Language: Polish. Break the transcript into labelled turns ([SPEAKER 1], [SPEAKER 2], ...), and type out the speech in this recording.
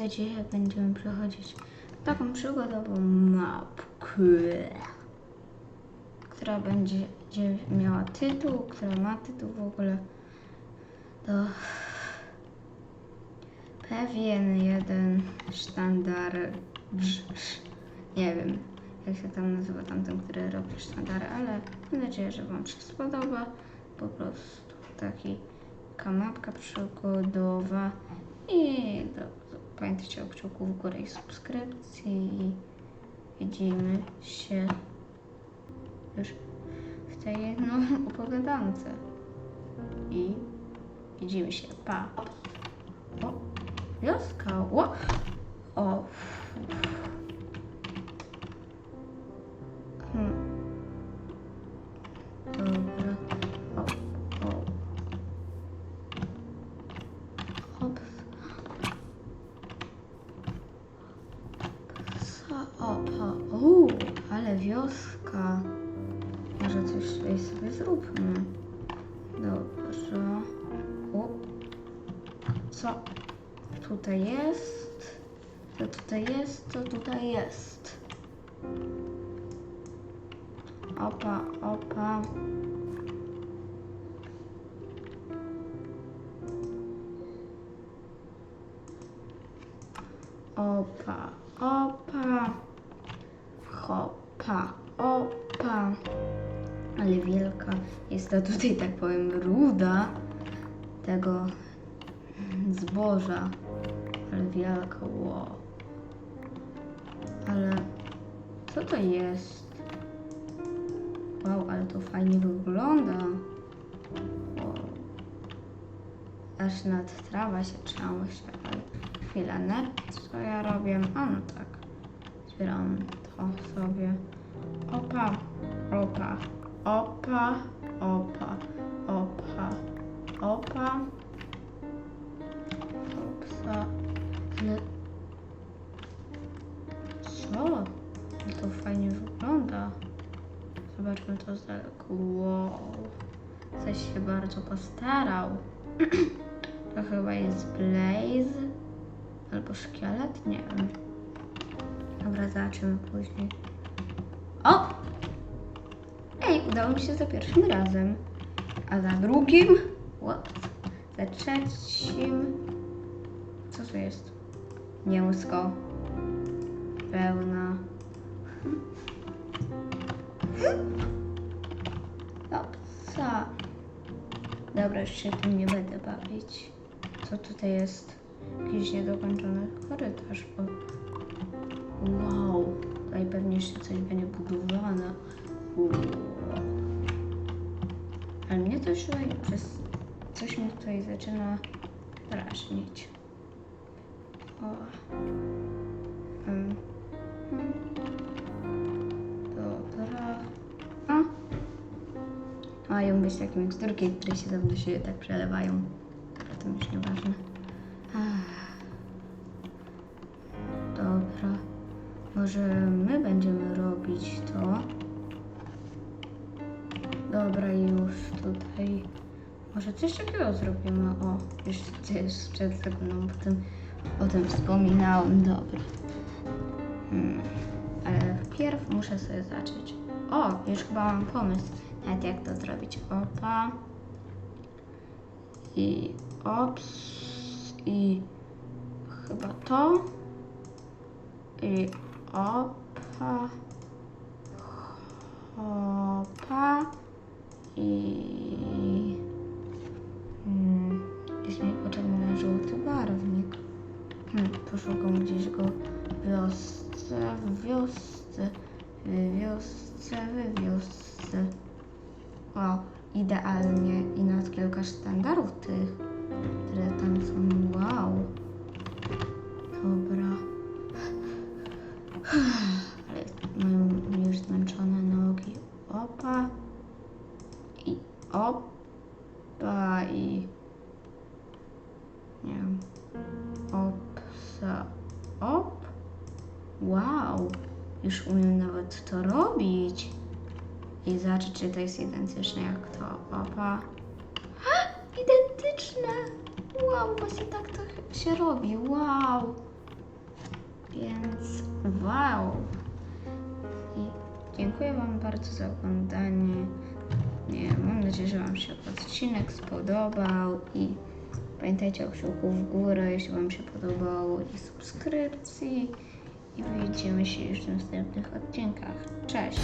[SPEAKER 1] tutaj dzisiaj będziemy przechodzić taką przygodową mapkę, która będzie miała tytuł, która ma tytuł w ogóle. To pewien jeden sztandar. Nie wiem, jak się tam nazywa tamten, który robi sztandary, ale mam nadzieję, że Wam się spodoba. Po prostu taki kanapka przygodowa i do, pamiętajcie o kciuku w górę i subskrypcji. I widzimy się już w tej no, opowiadance. I widzimy się, pa. O, wioska, o, ale wioska. Może coś tutaj sobie zróbmy. Dobrze. O. Co tutaj jest? Co tutaj jest? Co tutaj jest? Opa, opa. Opa, opa. Hopa, opa. Ale wielka jest ta tutaj, tak powiem, ruda tego zboża. Ale wielka, wow. Ale co to jest? Wow, ale to fajnie wygląda. Aż nad trawa się chwilę, net, co ja robię? A no tak, zbieram to sobie. Opa, opa, opa, opa, opa, opa. Opsa, co? Ale to fajnie wygląda. Zobaczmy to z daleka. Wow. Coś się bardzo postarał. To chyba jest Blaze. Albo szkielet? Nie wiem. Dobra, zobaczymy później. O! Ej, udało mi się za pierwszym razem. A za drugim? What? Za trzecim? Co to jest? Mięsko. Pełna. Opsa. Dobra, już się tym nie będę bawić. Co tutaj jest? Jakiś niedokończony korytarz. Wow, tutaj pewnie jeszcze coś będzie budowane. Ale mnie to już przez... Coś mnie tutaj zaczyna drażnić. O. Mm. Mm. Dobra. A. Mają być takie miksturki, które się do siebie tak przelewają. Może my będziemy robić to. Dobra, już tutaj. Może coś takiego zrobimy. O, jeszcze, jeszcze sekundą potem o tym wspominałem. Dobra. Hmm. Ale wpierw muszę sobie zacząć. O, już chyba mam pomysł, nawet jak to zrobić. Opa. I ops. I chyba to. I opa. Opa. I... Hmm, jest mi potrzebny żółty barwnik. Hmm, poszukam gdzieś go w wiosce, w wiosce, w wiosce, w wiosce. O, idealnie i nad kilka sztandarów tych, które tam są. Wow. Ale mają już zmęczone nogi. Opa. I opa i... Nie wiem. Opsa. Op. Wow. Już umiem nawet to robić. I zobaczyć, czy to jest identyczne jak to. Opa. Ha! Identyczne! Wow, właśnie tak to się robi. Wow. Więc wow! I dziękuję Wam bardzo za oglądanie. Nie, mam nadzieję, że Wam się odcinek spodobał i pamiętajcie o kciuku w górę, jeśli Wam się podobało i subskrypcji. I widzimy się już w następnych odcinkach. Cześć!